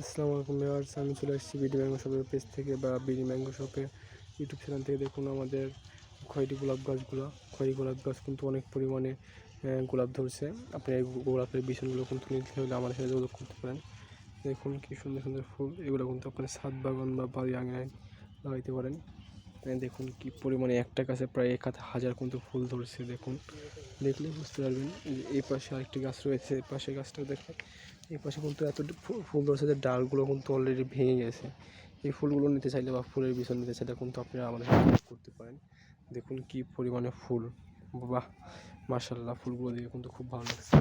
আসসালামু আলাইকুম ভিউয়ার্স, আমি চলে এসেছি বিডি ম্যাঙ্গো শপের পেজ থেকে বা বিডি ম্যাঙ্গো শপের ইউটিউব চ্যানেল থেকে। দেখুন আমাদের খয়েরি গোলাপ গাছগুলো, খয়েরি গোলাপ গাছ কিন্তু অনেক পরিমাণে গোলাপ ধরছে। আপনি এই গোলাপের বিছনগুলো কিন্তু নিতে হলে আমাদের সাথে যোগাযোগ করতে পারেন। দেখুন কী সুন্দর সুন্দর ফুল, এগুলো কিন্তু আপনার ছাদ বাগান বা বাড়ি আঙায় লাগাইতে পারেন। দেখুন কি পরিমাণে একটা গাছে প্রায় এক হাজার কিন্তু ফুল ধরছে, দেখুন। দেখলে বুঝতে পারবেন, এই পাশে আরেকটি গাছ রয়েছে, এই পাশে গাছটা দেখেন। এই পাশে কিন্তু এত ফুল ধরেছে যে ডালগুলো কিন্তু অলরেডি ভেঙে গেছে। এই ফুলগুলো নিতে চাইলে বা ফুলের বিষয় নিতে চাইলে কিন্তু আপনারা আমাদের করতে পারেন। দেখুন কি পরিমাণে ফুল। বাহ! মার্শাল্লাহ ফুলগুলো দেখে কিন্তু খুব ভালো লাগছে।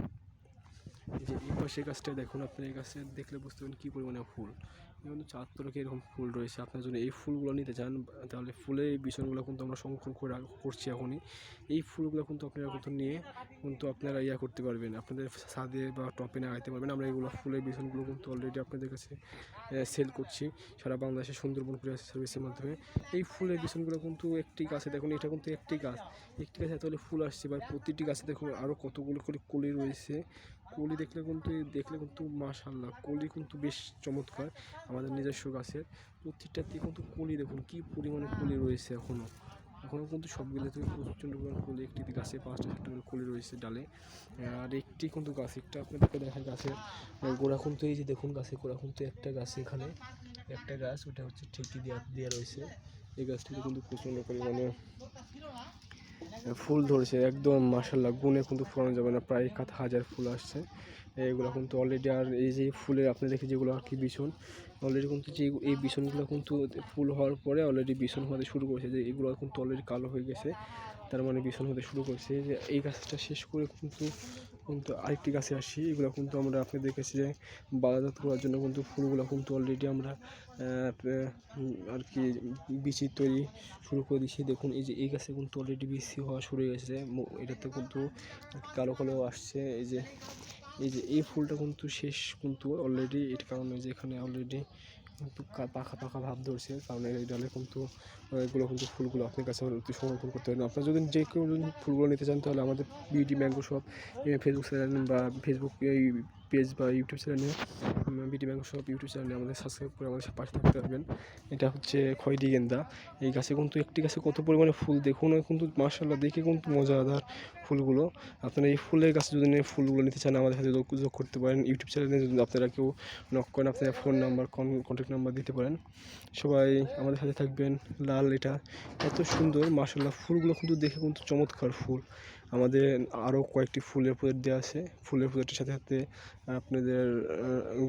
যে এই পাশে গাছটা দেখুন আপনি এই গাছে দেখলে বুঝতে পারবেন কী পরিমাণে ফুল। কিন্তু চার তরকে এরকম ফুল রয়েছে, আপনার জন্য এই ফুলগুলো নিতে চান, তাহলে ফুলের এই বিষয়গুলো কিন্তু আমরা সংরক্ষণ করে করছি এখনই। এই ফুলগুলো কিন্তু আপনারা কিন্তু নিয়ে কিন্তু আপনারা ইয়া করতে পারবেন, আপনাদের ছাদে বা টপে লাগাইতে পারবেন। আমরা এগুলো ফুলের বিছনগুলো কিন্তু অলরেডি আপনাদের কাছে সেল করছি। সারা বাংলাদেশে সুন্দরবন কুরিয়ার সার্ভিসের মাধ্যমে। এই ফুলের বিছনগুলো কিন্তু একটি গাছে দেখুন, এটা কিন্তু একটি গাছ। একটি গাছে এতগুলো ফুল আসছে বা প্রতিটি গাছে দেখুন আরও কতগুলো করে কলি রয়েছে। কলি দেখলে কিন্তু দেখলে কিন্তু মাশাল্লাহ কলি কিন্তু বেশ চমৎকার, আমাদের নিজস্ব গাছের। প্রত্যেকটাতে কিন্তু কলি দেখুন, কি পরিমাণে কলি রয়েছে এখনও এখনও কিন্তু সবগুলোতে প্রচণ্ড পরিমাণ কলি, একটি গাছে পাঁচটা সাতটা করে কলি রয়েছে ডালে। আর একটি কিন্তু গাছ, একটা আপনাদেরকে দেখায় গাছের গোড়া কিন্তু এই যে দেখুন গাছে, গোড়া কিন্তু একটা গাছ এখানে, একটা গাছ, ওটা হচ্ছে ঠিকই দেওয়া দেওয়া রয়েছে। এই গাছটিতে কিন্তু প্রচণ্ড পরিমাণে ফুল ধরেছে, একদম মাসাল্লাহ গুনে কিন্তু ফোলানো যাবে না, প্রায় কাত হাজার ফুল আসছে। এইগুলো কিন্তু অলরেডি আর এই যে ফুলের আপনি দেখে যেগুলো আর কি বিছন অলরেডি কিন্তু যে এই বিছনগুলো কিন্তু ফুল হওয়ার পরে অলরেডি বিছন হতে শুরু করেছে, যে এগুলো কিন্তু অলরেডি কালো হয়ে গেছে, তার মানে বিছন হতে শুরু করেছে। যে এই গাছটা শেষ করে কিন্তু কিন্তু আরেকটি গাছে আসি, এগুলো কিন্তু আমরা আপনি দেখেছি যে বাজারজাত করার জন্য কিন্তু ফুলগুলো কিন্তু অলরেডি আমরা আর কি বিচি তৈরি শুরু করে দিয়েছি। দেখুন, এই যে এই গাছে কিন্তু অলরেডি বিচি হওয়া শুরু হয়ে গেছে। এটাতে কিন্তু কালো কালো আসছে। এই যে এই যে এই ফুলটা কিন্তু শেষ কিন্তু অলরেডি এর কারণে যে এখানে অলরেডি কিন্তু পাখা পাকা ভাব ধরছে, কারণ এই ডালে কিন্তু এগুলো কিন্তু ফুলগুলো আপনার কাছে অতি সংরক্ষণ করতে পারেন আপনার যদি যে কেউ ফুলগুলো নিতে চান, তাহলে আমাদের BD mango shop Facebook channel বা ফেসবুক এই পেজ বা ইউটিউব চ্যানেলে বিডি ম্যাঙ্গো সব ইউটিউব চ্যানেলে আমাদের সাবস্ক্রাইব করে আমাদের পাশে থাকতে পারবেন এটা হচ্ছে খয়েরি গেন্দা। এই গাছে কিন্তু একটি গাছে কত পরিমাণে ফুল দেখুন কিন্তু মার্শাল্লাহ দেখে কিন্তু মজাদার ফুলগুলো। আপনারা এই ফুলের গাছে যদি ফুলগুলো নিতে চান, আমাদের সাথে যোগ করতে পারেন। ইউটিউব চ্যানেলে যদি আপনারা কেউ নক করেন, আপনারা ফোন নাম্বার কন্ট্যাক্ট নাম্বার দিতে পারেন। সবাই আমাদের সাথে থাকবেন। লাল এটা এত সুন্দর মার্শাল্লাহ ফুলগুলো কিন্তু দেখে কিন্তু চমৎকার ফুল। আমাদের আরও কয়েকটি ফুলের প্রজেক্ট দেওয়া আছে। ফুলের প্রজেক্টের সাথে সাথে আপনাদের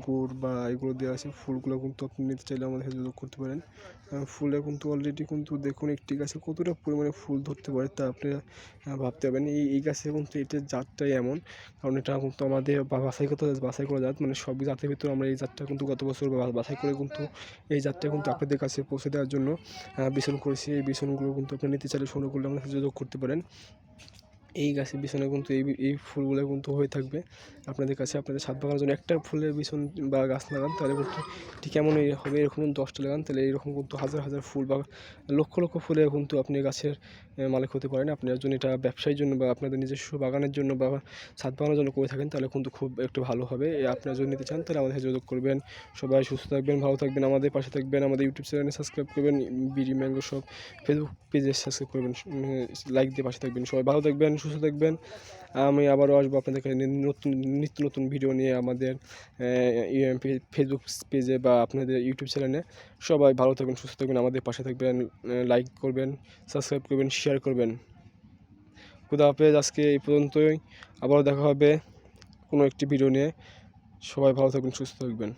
গুড় বা এগুলো দেওয়া আছে। ফুলগুলো কিন্তু আপনি নিতে চাইলে আমাদের সাথে যোগ করতে পারেন। ফুলে কিন্তু অলরেডি কিন্তু দেখুন একটি গাছে কতটা পরিমাণে ফুল ধরতে পারে তা আপনি ভাবতে পারবেন। এই এই গাছে কিন্তু এটার জাতটাই এমন, কারণ এটা কিন্তু আমাদের বাছাই করতে বাছাই করা জাত। মানে সব জাতের ভিতরে আমরা এই জাতটা কিন্তু গত বছর বাছাই করে কিন্তু এই জাতটা কিন্তু আপনাদের কাছে পৌঁছে দেওয়ার জন্য বিছন করেছি। এই বিছনগুলো কিন্তু আপনি নিতে চাইলে সংগ্রহ করলে আমাদের সাথে যোগ করতে পারেন। এই গাছের বিছনে কিন্তু এই এই ফুলগুলো কিন্তু হয়ে থাকবে। আপনাদের কাছে আপনাদের ছাদ বাগানোর জন্য একটা ফুলের বিছন বা গাছ লাগান, তাহলে কিন্তু ঠিক এমনই হবে, এরকম দশটা লাগান, তাহলে এরকম কিন্তু হাজার হাজার ফুল বা লক্ষ লক্ষ ফুলে কিন্তু আপনি গাছের মালিক হতে পারেন। আপনার জন্য এটা ব্যবসায়ীর জন্য বা আপনাদের নিজস্ব বাগানের জন্য বা ছাদ বাগানোর জন্য করে থাকেন, তাহলে কিন্তু খুব একটু ভালো হবে। আপনারা যদি নিতে চান, তাহলে আমাদের যোগাযোগ করবেন। সবাই সুস্থ থাকবেন, ভালো থাকবেন, আমাদের পাশে থাকবেন, আমাদের ইউটিউব চ্যানেলে সাবস্ক্রাইব করবেন, বিডি ম্যাঙ্গো সব ফেসবুক পেজে সাবস্ক্রাইব করবেন লাইক দিয়ে পাশে থাকবেন। সবাই ভালো থাকবেন সুস্থ থাকবেন। আমি আবারও আসব আপনাদের নতুন, নিত্য নতুন ভিডিও নিয়ে আমাদের ফেসবুক পেজে বা আপনাদের ইউটিউব চ্যানেলে সবাই ভালো থাকবেন, সুস্থ থাকবেন, আমাদের পাশে থাকবেন লাইক করবেন সাবস্ক্রাইব করবেন শেয়ার করবেন। খুদা হাফেজ, আজকে এই পর্যন্তই। আবারও দেখা হবে কোনো একটি ভিডিও নিয়ে। সবাই ভালো থাকবেন, সুস্থ থাকবেন।